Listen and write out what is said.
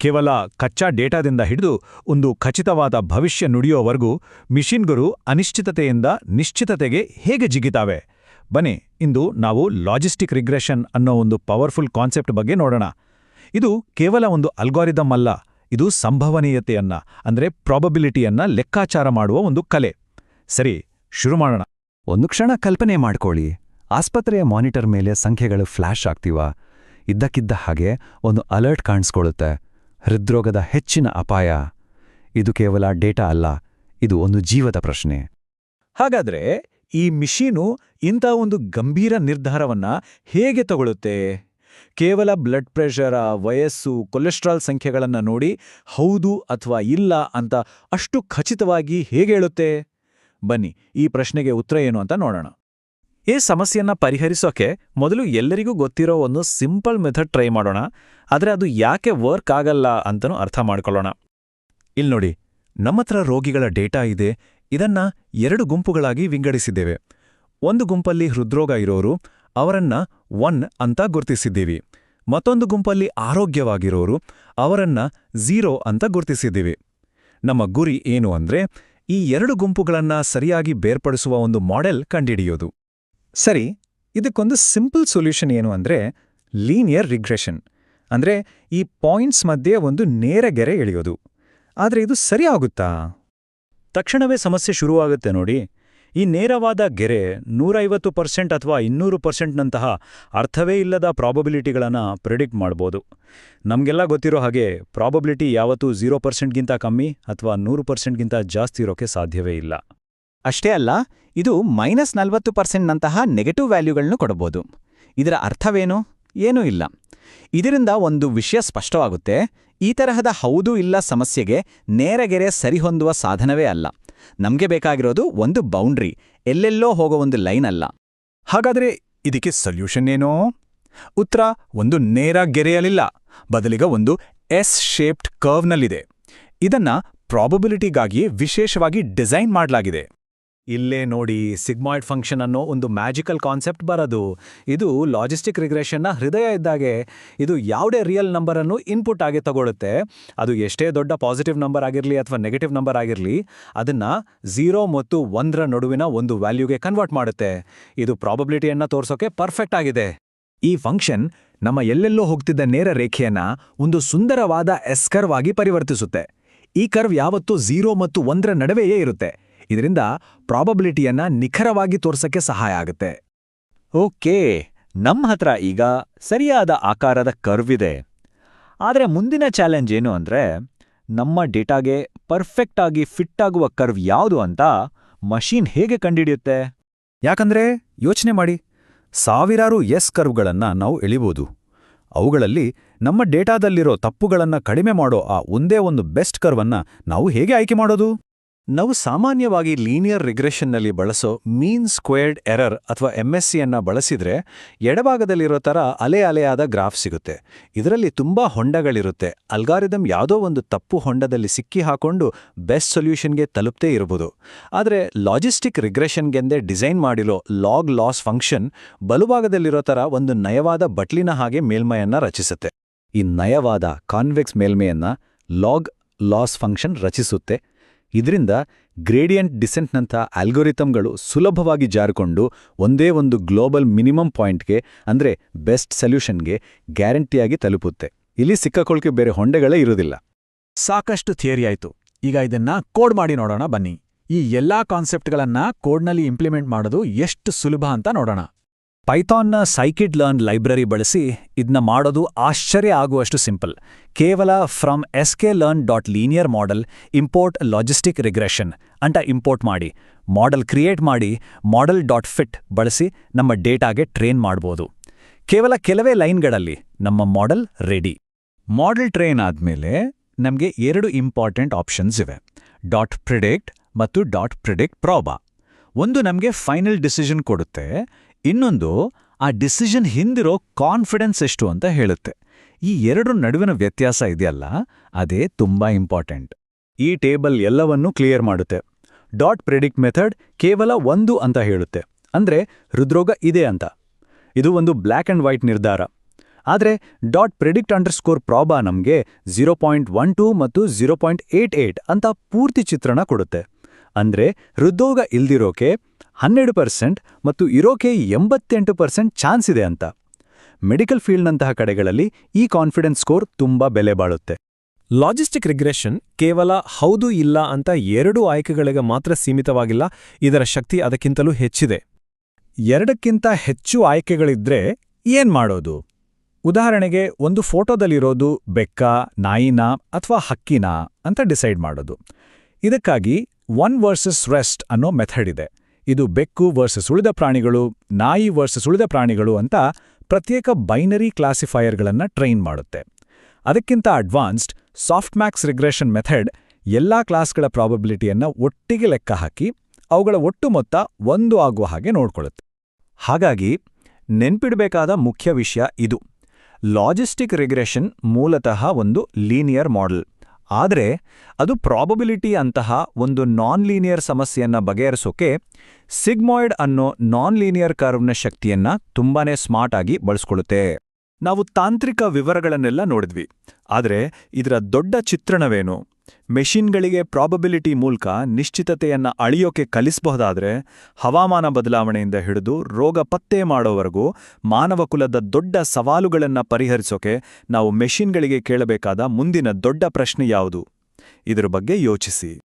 ಕೇವಲ ಕಚ್ಚಾ ಡೇಟಾದಿಂದ ಹಿಡಿದು ಒಂದು ಖಚಿತವಾದ ಭವಿಷ್ಯ ನುಡಿಯೋವರೆಗೂ ಮಿಷಿನ್ಗಳು ಅನಿಶ್ಚಿತತೆಯಿಂದ ನಿಶ್ಚಿತತೆಗೆ ಹೇಗೆ ಜಿಗಿತಾವೆ? ಬನ್ನಿ, ಇಂದು ನಾವು ಲಾಜಿಸ್ಟಿಕ್ ರಿಗ್ರೆಷನ್ ಅನ್ನೋ ಒಂದು ಪವರ್ಫುಲ್ ಕಾನ್ಸೆಪ್ಟ್ ಬಗ್ಗೆ ನೋಡೋಣ. ಇದು ಕೇವಲ ಒಂದು ಅಲ್ಗಾರಿದಮ್ ಅಲ್ಲ, ಇದು ಸಂಭವನೀಯತೆಯನ್ನ, ಅಂದ್ರೆ ಪ್ರಾಬಬಿಲಿಟಿಯನ್ನ ಲೆಕ್ಕಾಚಾರ ಮಾಡುವ ಒಂದು ಕಲೆ. ಸರಿ, ಶುರು ಮಾಡೋಣ. ಒಂದು ಕ್ಷಣ ಕಲ್ಪನೆ ಮಾಡ್ಕೊಳ್ಳಿ. ಆಸ್ಪತ್ರೆಯ ಮಾನಿಟರ್ ಮೇಲೆ ಸಂಖ್ಯೆಗಳು ಫ್ಲ್ಯಾಶ್ ಆಗ್ತೀವ? ಇದ್ದಕ್ಕಿದ್ದ ಹಾಗೆ ಒಂದು ಅಲರ್ಟ್ ಕಾಣಿಸ್ಕೊಳ್ಳುತ್ತೆ. ಹೃದ್ರೋಗದ ಹೆಚ್ಚಿನ ಅಪಾಯ. ಇದು ಕೇವಲ ಡೇಟಾ ಅಲ್ಲ, ಇದು ಒಂದು ಜೀವದ ಪ್ರಶ್ನೆ. ಹಾಗಾದ್ರೆ ಈ ಮಿಷೀನು ಇಂಥ ಒಂದು ಗಂಭೀರ ನಿರ್ಧಾರವನ್ನ ಹೇಗೆ ತಗೊಳುತ್ತೆ? ಕೇವಲ ಬ್ಲಡ್ ಪ್ರೆಷರ, ವಯಸ್ಸು, ಕೊಲೆಸ್ಟ್ರಾಲ್ ಸಂಖ್ಯೆಗಳನ್ನು ನೋಡಿ ಹೌದು ಅಥವಾ ಇಲ್ಲ ಅಂತ ಅಷ್ಟು ಖಚಿತವಾಗಿ ಹೇಗೆ ಹೇಳುತ್ತೆ? ಬನ್ನಿ, ಈ ಪ್ರಶ್ನೆಗೆ ಉತ್ತರ ಏನು ಅಂತ ನೋಡೋಣ. ಈ ಸಮಸ್ಯೆಯನ್ನು ಪರಿಹರಿಸೋಕೆ ಮೊದಲು ಎಲ್ಲರಿಗೂ ಗೊತ್ತಿರೋ ಒಂದು ಸಿಂಪಲ್ ಮೆಥಡ್ ಟ್ರೈ ಮಾಡೋಣ. ಆದರೆ ಅದು ಯಾಕೆ ವರ್ಕ್ ಆಗಲ್ಲ ಅಂತನೂ ಅರ್ಥ ಮಾಡ್ಕೊಳ್ಳೋಣ. ಇಲ್ಲಿ ನೋಡಿ, ನಮ್ಮತ್ರ ರೋಗಿಗಳ ಡೇಟಾ ಇದೆ. ಇದನ್ನ ಎರಡು ಗುಂಪುಗಳಾಗಿ ವಿಂಗಡಿಸಿದ್ದೇವೆ. ಒಂದು ಗುಂಪಲ್ಲಿ ಹೃದ್ರೋಗ ಇರೋರು, ಅವರನ್ನ ಒನ್ ಅಂತ ಗುರ್ತಿಸಿದ್ದೀವಿ. ಮತ್ತೊಂದು ಗುಂಪಲ್ಲಿ ಆರೋಗ್ಯವಾಗಿರೋರು, ಅವರನ್ನ ಝೀರೋ ಅಂತ ಗುರ್ತಿಸಿದ್ದೀವಿ. ನಮ್ಮ ಗುರಿ ಏನು ಅಂದ್ರೆ, ಈ ಎರಡು ಗುಂಪುಗಳನ್ನ ಸರಿಯಾಗಿ ಬೇರ್ಪಡಿಸುವ ಒಂದು ಮಾಡೆಲ್ ಕಂಡಿಡಿಯೋದು. ಸರಿ, ಇದಕ್ಕೊಂದು ಸಿಂಪಲ್ ಸೊಲ್ಯೂಷನ್ ಏನು ಅಂದ್ರೆ ಲೀನಿಯರ್ ರಿಗ್ರೆಷನ್. ಅಂದ್ರೆ ಈ ಪಾಯಿಂಟ್ಸ್ ಮಧ್ಯೆ ಒಂದು ನೇರ ಗೆರೆ ಎಳೆಯೋದು. ಆದರೆ ಇದು ಸರಿ ಆಗುತ್ತಾ? ತಕ್ಷಣವೇ ಸಮಸ್ಯೆ ಶುರುವಾಗುತ್ತೆ ನೋಡಿ. ಈ ನೇರವಾದ ಗೆರೆ ನೂರೈವತ್ತು ಪರ್ಸೆಂಟ್ ಅಥವಾ ಇನ್ನೂರು ಪರ್ಸೆಂಟ್ನಂತಹ ಅರ್ಥವೇ ಇಲ್ಲದ ಪ್ರಾಬಬಿಲಿಟಿಗಳನ್ನು ಪ್ರಿಡಿಕ್ಟ್ ಮಾಡ್ಬೋದು. ನಮಗೆಲ್ಲ ಗೊತ್ತಿರೋ ಹಾಗೆ ಪ್ರಾಬಬಿಲಿಟಿ ಯಾವತ್ತೂ ಝೀರೋ ಪರ್ಸೆಂಟ್ಗಿಂತ ಕಮ್ಮಿ ಅಥವಾ ನೂರು ಪರ್ಸೆಂಟ್ಗಿಂತ ಜಾಸ್ತಿ ಇರೋಕ್ಕೆ ಸಾಧ್ಯವೇ ಇಲ್ಲ. ಅಷ್ಟೇ ಅಲ್ಲ, ಇದು ಮೈನಸ್ ನಲವತ್ತು ಪರ್ಸೆಂಟ್ನಂತಹ ನೆಗೆಟಿವ್ ವ್ಯಾಲ್ಯೂಗಳನ್ನು ಕೊಡಬಹುದು ಇದರ ಅರ್ಥವೇನು? ಏನೂ ಇಲ್ಲ. ಇದರಿಂದ ಒಂದು ವಿಷಯ ಸ್ಪಷ್ಟವಾಗುತ್ತೆ. ಈ ತರಹದ ಹೌದು ಇಲ್ಲ ಸಮಸ್ಯೆಗೆ ನೇರಗೆರೆ ಸರಿಹೊಂದುವ ಸಾಧನವೇ ಅಲ್ಲ. ನಮಗೆ ಬೇಕಾಗಿರೋದು ಒಂದು ಬೌಂಡ್ರಿ, ಎಲ್ಲೆಲ್ಲೋ ಹೋಗೋ ಒಂದು ಲೈನ್ ಅಲ್ಲ. ಹಾಗಾದ್ರೆ ಇದಕ್ಕೆ ಸೊಲ್ಯೂಷನ್ ಏನೋ? ಉತ್ತರ ಒಂದು ನೇರ ಗೆರೆಯಲಿಲ್ಲ ಬದಲಿಗ ಒಂದು ಎಸ್ ಶೇಪ್ಡ್ ಕರ್ವ್ನಲ್ಲಿದೆ. ಇದನ್ನ ಪ್ರಾಬಬಿಲಿಟಿಗಾಗಿ ವಿಶೇಷವಾಗಿ ಡಿಸೈನ್ ಮಾಡಲಾಗಿದೆ. ಇಲ್ಲೇ ನೋಡಿ ಸಿಗ್ಮಾಯ್ಡ್ ಫಂಕ್ಷನ್ ಅನ್ನೋ ಒಂದು ಮ್ಯಾಜಿಕಲ್ ಕಾನ್ಸೆಪ್ಟ್ ಬರೋದು. ಇದು ಲಾಜಿಸ್ಟಿಕ್ ರಿಗ್ರೆಷನ್ನ ಹೃದಯ ಇದ್ದಾಗೆ ಇದು ಯಾವುದೇ ರಿಯಲ್ ನಂಬರನ್ನು ಇನ್ಪುಟ್ ಆಗಿ ತಗೊಳ್ಳುತ್ತೆ ಅದು ಎಷ್ಟೇ ದೊಡ್ಡ ಪಾಸಿಟಿವ್ ನಂಬರ್ ಆಗಿರಲಿ ಅಥವಾ ನೆಗೆಟಿವ್ ನಂಬರ್ ಆಗಿರಲಿ, ಅದನ್ನ ಝೀರೋ ಮತ್ತು ಒಂದರ ನಡುವಿನ ಒಂದು ವ್ಯಾಲ್ಯೂಗೆ ಕನ್ವರ್ಟ್ ಮಾಡುತ್ತೆ. ಇದು ಪ್ರಾಬಬಿಲಿಟಿಯನ್ನು ತೋರಿಸೋಕೆ ಪರ್ಫೆಕ್ಟ್ ಆಗಿದೆ. ಈ ಫಂಕ್ಷನ್ ನಮ್ಮ ಎಲ್ಲೆಲ್ಲೋ ಹೋಗ್ತಿದ್ದ ನೇರ ರೇಖೆಯನ್ನು ಒಂದು ಸುಂದರವಾದ ಎಸ್ ಕರ್ವ್ ಆಗಿ ಪರಿವರ್ತಿಸುತ್ತೆ. ಈ ಕರ್ವ್ ಯಾವತ್ತೂ ಝೀರೋ ಮತ್ತು ಒಂದರ ನಡುವೆಯೇ ಇರುತ್ತೆ. ಇದರಿಂದ ಪ್ರಾಬಬಿಲಿಟಿಯನ್ನ ನಿಖರವಾಗಿ ತೋರ್ಸಕ್ಕೆ ಸಹಾಯ ಆಗುತ್ತೆ. ಓಕೆ ನಮ್ಮ ಹತ್ರ ಈಗ ಸರಿಯಾದ ಆಕಾರದ ಕರ್ವ್ ಇದೆ. ಆದರೆ ಮುಂದಿನ ಚಾಲೆಂಜ್ ಏನು ಅಂದ್ರೆ, ನಮ್ಮ ಡೇಟಾಗೆ ಪರ್ಫೆಕ್ಟ್ ಆಗಿ ಫಿಟ್ ಆಗುವ ಕರ್ವ್ ಯಾವುದು ಅಂತ ಮಷೀನ್ ಹೇಗೆ ಕಂಡುಹಿಡಿಯುತ್ತೆ? ಯಾಕಂದ್ರೆ ಯೋಚನೆ ಮಾಡಿ, ಸಾವಿರಾರು ಎಸ್ ಕರ್ವ್ಗಳನ್ನು ನಾವು ಎಳಿಬೋದು. ಅವುಗಳಲ್ಲಿ ನಮ್ಮ ಡೇಟಾದಲ್ಲಿರೋ ತಪ್ಪುಗಳನ್ನು ಕಡಿಮೆ ಮಾಡೋ ಆ ಒಂದೇ ಒಂದು ಬೆಸ್ಟ್ ಕರ್ವನ್ನು ನಾವು ಹೇಗೆ ಆಯ್ಕೆ ಮಾಡೋದು? ನಾವು ಸಾಮಾನ್ಯವಾಗಿ ಲೀನಿಯರ್ ರಿಗ್ರೆಷನ್ನಲ್ಲಿ ಬಳಸೋ ಮೀನ್ ಸ್ಕ್ವೇರ್ಡ್ ಎರರ್ ಅಥವಾ ಎಂಎಸ್ಸಿಯನ್ನ ಬಳಸಿದ್ರೆ ಎಡಭಾಗದಲ್ಲಿರೋ ಥರ ಅಲೆ ಅಲೆಯಾದ ಗ್ರಾಫ್ ಸಿಗುತ್ತೆ. ಇದರಲ್ಲಿ ತುಂಬಾ ಹೊಂಡಗಳಿರುತ್ತೆ. ಅಲ್ಗಾರಿದಮ್ ಯಾವುದೋ ಒಂದು ತಪ್ಪು ಹೊಂಡದಲ್ಲಿ ಸಿಕ್ಕಿ ಹಾಕೊಂಡು ಬೆಸ್ಟ್ ಸೊಲ್ಯೂಷನ್ಗೆ ತಲುಪ್ತೇ ಇರಬಹುದು ಆದರೆ ಲಾಜಿಸ್ಟಿಕ್ ರಿಗ್ರೆಷನ್ಗೆಂದೇ ಡಿಸೈನ್ ಮಾಡಿರೋ ಲಾಗ್ ಲಾಸ್ ಫಂಕ್ಷನ್ ಬಲುಭಾಗದಲ್ಲಿರೋ ಥರ ಒಂದು ನಯವಾದ ಬಟ್ಲಿನ ಹಾಗೆ ಮೇಲ್ಮೈಯನ್ನ ರಚಿಸುತ್ತೆ. ಈ ನಯವಾದ ಕಾನ್ವೆಕ್ಸ್ ಮೇಲ್ಮೆಯನ್ನು ಲಾಗ್ ಲಾಸ್ ಫಂಕ್ಷನ್ ರಚಿಸುತ್ತೆ. ಇದರಿಂದ ಗ್ರೇಡಿಯಂಟ್ ಡಿಸೆಂಟ್ನಂಥ ಆಲ್ಗೊರಿತಮ್ಗಳು ಸುಲಭವಾಗಿ ಜಾರಿಕೊಂಡು ಒಂದೇ ಒಂದು ಗ್ಲೋಬಲ್ ಮಿನಿಮಮ್ ಪಾಯಿಂಟ್ಗೆ, ಅಂದ್ರೆ ಬೆಸ್ಟ್ ಸೊಲ್ಯೂಷನ್ಗೆ ಗ್ಯಾರಂಟಿಯಾಗಿ ತಲುಪುತ್ತೆ. ಇಲ್ಲಿ ಸಿಕ್ಕಕೊಳ್ಕೆ ಬೇರೆ ಹೊಂಡೆಗಳೇ ಇರುವುದಿಲ್ಲ. ಸಾಕಷ್ಟು ಥಿಯರಿ ಆಯಿತು. ಈಗ ಇದನ್ನ ಕೋಡ್ ಮಾಡಿ ನೋಡೋಣ ಬನ್ನಿ. ಈ ಎಲ್ಲಾ ಕಾನ್ಸೆಪ್ಟ್ಗಳನ್ನ ಕೋಡ್ನಲ್ಲಿ ಇಂಪ್ಲಿಮೆಂಟ್ ಮಾಡೋದು ಎಷ್ಟು ಸುಲಭ ಅಂತ ನೋಡೋಣ. ಪೈಥಾನ್ನ ಸೈಕಿಡ್ ಲರ್ನ್ ಲೈಬ್ರರಿ ಬಳಸಿ ಇದನ್ನ ಮಾಡೋದು ಆಶ್ಚರ್ಯ ಆಗುವಷ್ಟು ಸಿಂಪಲ್ ಕೇವಲ from S K learn dot linear model import logistic regression ಅಂತ ಇಂಪೋರ್ಟ್ ಮಾಡಿ ಮಾಡೆಲ್ ಕ್ರಿಯೇಟ್ ಮಾಡಿ ಮಾಡೆಲ್ ಡಾಟ್ ಫಿಟ್ ಬಳಸಿ ನಮ್ಮ ಡೇಟಾಗೆ ಟ್ರೈನ್ ಮಾಡ್ಬೋದು. ಕೇವಲ ಕೆಲವೇ ಲೈನ್ಗಳಲ್ಲಿ ನಮ್ಮ ಮಾಡೆಲ್ ರೆಡಿ ಮಾಡೆಲ್ ಟ್ರೈನ್ ಆದ್ಮೇಲೆ ನಮಗೆ ಎರಡು ಇಂಪಾರ್ಟೆಂಟ್ ಆಪ್ಷನ್ಸ್ ಇವೆ. ಡಾಟ್ ಪ್ರಿಡಿಕ್ಟ್ ಮತ್ತು ಡಾಟ್ ಪ್ರಿಡಿಕ್ಟ್ ಪ್ರಾಬಾ ಒಂದು ನಮಗೆ ಫೈನಲ್ ಡಿಸಿಷನ್ ಕೊಡುತ್ತೆ. ಇನ್ನೊಂದು, ಆ ಡಿಸಿಷನ್ ಹಿಂದಿರೋ ಕಾನ್ಫಿಡೆನ್ಸ್ ಎಷ್ಟು ಅಂತ ಹೇಳುತ್ತೆ. ಈ ಎರಡು ನಡುವಿನ ವ್ಯತ್ಯಾಸ ಇದೆಯಲ್ಲ, ಅದೇ ತುಂಬಾ ಇಂಪಾರ್ಟೆಂಟ್. ಈ ಟೇಬಲ್ ಎಲ್ಲವನ್ನೂ ಕ್ಲಿಯರ್ ಮಾಡುತ್ತೆ. ಡಾಟ್ ಪ್ರೆಡಿಕ್ಟ್ ಮೆಥಡ್ ಕೇವಲ ಒಂದು ಅಂತ ಹೇಳುತ್ತೆ. ಅಂದ್ರೆ ಹೃದ್ರೋಗ ಇದೆ ಅಂತ. ಇದು ಒಂದು ಬ್ಲ್ಯಾಕ್ ಅಂಡ್ ವೈಟ್ ನಿರ್ಧಾರ. ಆದರೆ ಡಾಟ್ ಪ್ರಿಡಿಕ್ಟ್ ಅಂಡರ್ಸ್ಕೋರ್ ಪ್ರಾಬಾ ನಮಗೆ ಝೀರೋ ಪಾಯಿಂಟ್ ಒನ್ ಟೂ ಮತ್ತು ಝೀರೋ ಪಾಯಿಂಟ್ ಏಟ್ ಏಟ್ ಅಂತ ಪೂರ್ತಿ ಚಿತ್ರಣ ಕೊಡುತ್ತೆ. ಅಂದ್ರೆ ಹೃದ್ರೋಗ ಇಲ್ದಿರೋಕೆ ಹನ್ನೆರಡು ಪರ್ಸೆಂಟ್ ಮತ್ತು ಇರೋಕೆ ಎಂಬತ್ತೆಂಟು ಪರ್ಸೆಂಟ್ ಚಾನ್ಸ್ ಇದೆ ಅಂತ. ಮೆಡಿಕಲ್ ಫೀಲ್ಡ್ನಂತಹ ಕಡೆಗಳಲ್ಲಿ ಈ ಕಾನ್ಫಿಡೆನ್ಸ್ ಸ್ಕೋರ್ ತುಂಬಾ ಬೆಲೆ ಬಾಳುತ್ತೆ. ಲಾಜಿಸ್ಟಿಕ್ ರಿಗ್ರೆಷನ್ ಕೇವಲ ಹೌದು, ಇಲ್ಲ ಅಂತ ಎರಡು ಆಯ್ಕೆಗಳಿಗೆ ಮಾತ್ರ ಸೀಮಿತವಾಗಿಲ್ಲ, ಇದರ ಶಕ್ತಿ ಅದಕ್ಕಿಂತಲೂ ಹೆಚ್ಚಿದೆ. ಎರಡಕ್ಕಿಂತ ಹೆಚ್ಚು ಆಯ್ಕೆಗಳಿದ್ರೆ ಏನ್ ಮಾಡೋದು? ಉದಾಹರಣೆಗೆ ಒಂದು ಫೋಟೋದಲ್ಲಿರೋದು ಬೆಕ್ಕ, ನಾಯಿನ ಅಥವಾ ಹಕ್ಕಿನ ಅಂತ ಡಿಸೈಡ್ ಮಾಡೋದು. ಇದಕ್ಕಾಗಿ ಒನ್ ವರ್ಸಸ್ ರೆಸ್ಟ್ ಅನ್ನೋ ಮೆಥಡ್ ಇದೆ. ಇದು ಬೆಕ್ಕು ವರ್ಸಸ್ ಉಳಿದ ಪ್ರಾಣಿಗಳು, ನಾಯಿ ವರ್ಸಸ್ ಉಳಿದ ಪ್ರಾಣಿಗಳು ಅಂತ ಪ್ರತ್ಯೇಕ ಬೈನರಿ ಕ್ಲಾಸಿಫೈಯರ್ಗಳನ್ನ ಟ್ರೈನ್ ಮಾಡುತ್ತೆ. ಅದಕ್ಕಿಂತ ಅಡ್ವಾನ್ಸ್ಡ್ ಸಾಫ್ಟ್ಮ್ಯಾಕ್ಸ್ ರಿಗ್ರೆಷನ್ ಮೆಥಡ್ ಎಲ್ಲಾ ಕ್ಲಾಸ್ಗಳ ಪ್ರಾಬಬಿಲಿಟಿಯನ್ನು ಒಟ್ಟಿಗೆ ಲೆಕ್ಕ ಹಾಕಿ ಅವುಗಳ ಒಟ್ಟು ಮೊತ್ತ ಒಂದು ಆಗುವ ಹಾಗೆ ನೋಡ್ಕೊಳ್ಳುತ್ತೆ ಹಾಗಾಗಿ ನೆನ್ಪಿಡಬೇಕಾದ ಮುಖ್ಯ ವಿಷಯ ಇದು. ಲಾಜಿಸ್ಟಿಕ್ ರಿಗ್ರೆಷನ್ ಮೂಲತಃ ಒಂದು ಲೀನಿಯರ್ ಮಾಡೆಲ್. ಆದರೆ ಅದು ಪ್ರಾಬಬಿಲಿಟಿ ಅಂತಹ ಒಂದು ನಾನ್ ಲೀನಿಯರ್ ಸಮಸ್ಯೆಯನ್ನು ಬಗೆಹರಿಸೋಕೆ ಸಿಗ್ಮಾಯ್ಡ್ ಅನ್ನೋ ನಾನ್ ಲೀನಿಯರ್ ಕರ್ವ್ನ ಶಕ್ತಿಯನ್ನ ತುಂಬಾನೇ ಸ್ಮಾರ್ಟ್ ಆಗಿ ಬಳಸ್ಕೊಳ್ಳುತ್ತೆ. ನಾವು ತಾಂತ್ರಿಕ ವಿವರಗಳನ್ನೆಲ್ಲ ನೋಡಿದ್ವಿ. ಆದರೆ ಇದರ ದೊಡ್ಡ ಚಿತ್ರಣವೇನು? ಮೆಷಿನ್ಗಳಿಗೆ ಪ್ರಾಬಬಿಲಿಟಿ ಮೂಲಕ ನಿಶ್ಚಿತತೆಯನ್ನು ಅಳಿಯೋಕೆ ಕಲಿಸಬಹುದಾದರೆ ಹವಾಮಾನ ಬದಲಾವಣೆಯಿಂದ ಹಿಡಿದು ರೋಗ ಪತ್ತೆ ಮಾಡೋವರೆಗೂ ಮಾನವಕುಲದ ದೊಡ್ಡ ಸವಾಲುಗಳನ್ನು ಪರಿಹರಿಸೋಕೆ ನಾವು ಮೆಷಿನ್ಗಳಿಗೆ ಕೇಳಬೇಕಾದ ಮುಂದಿನ ದೊಡ್ಡ ಪ್ರಶ್ನೆ ಯಾವುದು? ಇದರ ಬಗ್ಗೆ ಯೋಚಿಸಿ.